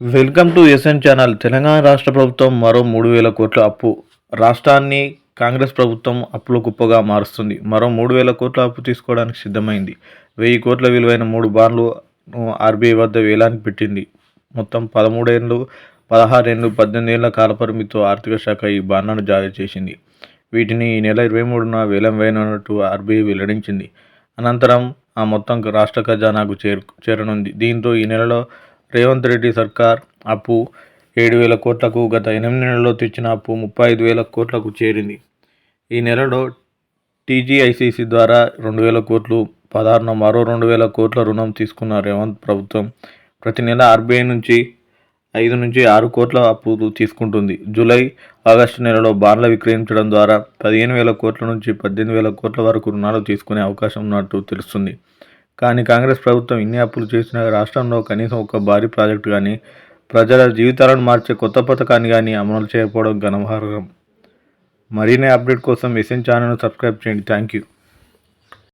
Welcome to SN channel. Telangana రాష్ట్ర ప్రభుత్వం మరో మూడు వేల కోట్ల అప్పు. రాష్ట్రాన్ని కాంగ్రెస్ ప్రభుత్వం అప్పుల కుప్పగా మారుస్తుంది. మరో మూడు వేల కోట్ల అప్పు తీసుకోవడానికి సిద్ధమైంది. వెయ్యి కోట్ల విలువైన మూడు బాండ్లు ఆర్బీఐ వద్ద వేలానికి పెట్టింది. మొత్తం పదమూడేళ్ళు పదహారేళ్ళు పద్దెనిమిదేళ్ళ కాలపరిమితితో ఆర్థిక శాఖ ఈ బాండ్లను జారీ చేసింది. వీటిని ఈ నెల ఇరవై మూడున వేలం వేయనున్నట్టు ఆర్బీఐ వెల్లడించింది. అనంతరం ఆ మొత్తం రాష్ట్ర ఖజానాకు చేరు చేరనుంది. దీంతో ఈ నెలలో రేవంత్ రెడ్డి సర్కార్ అప్పు ఏడు వేల కోట్లకు గత ఎనిమిది నెలల్లో తెచ్చిన అప్పు ముప్పై ఐదు వేల కోట్లకు చేరింది. ఈ నెలలో టీజీఐసీసీ ద్వారా రెండు వేల కోట్లు పదహారున మరో రెండు వేల కోట్ల రుణం తీసుకున్న రేవంత్ ప్రభుత్వం ప్రతి నెల ఆర్బీఐ నుంచి ఐదు నుంచి ఆరు కోట్ల అప్పు తీసుకుంటుంది. జూలై ఆగస్టు నెలలో బాండ్ల విక్రయించడం ద్వారా పదిహేను వేల కోట్ల నుంచి పద్దెనిమిది వేల కోట్ల వరకు రుణాలు తీసుకునే అవకాశం ఉన్నట్టు తెలుస్తుంది. కానీ కాంగ్రెస్ ప్రభుత్వం ఇన్ని అప్పులు చేసినా రాష్ట్రంలో కనీసం ఒక భారీ ప్రాజెక్టు కానీ ప్రజల జీవితాలను మార్చే కొత్త పథకాన్ని కానీ అమలు చేయకపోవడం గణార్హం మరిన్ని అప్డేట్ కోసం ఎస్ఎన్ ఛానల్ను సబ్స్క్రైబ్ చేయండి. Thank you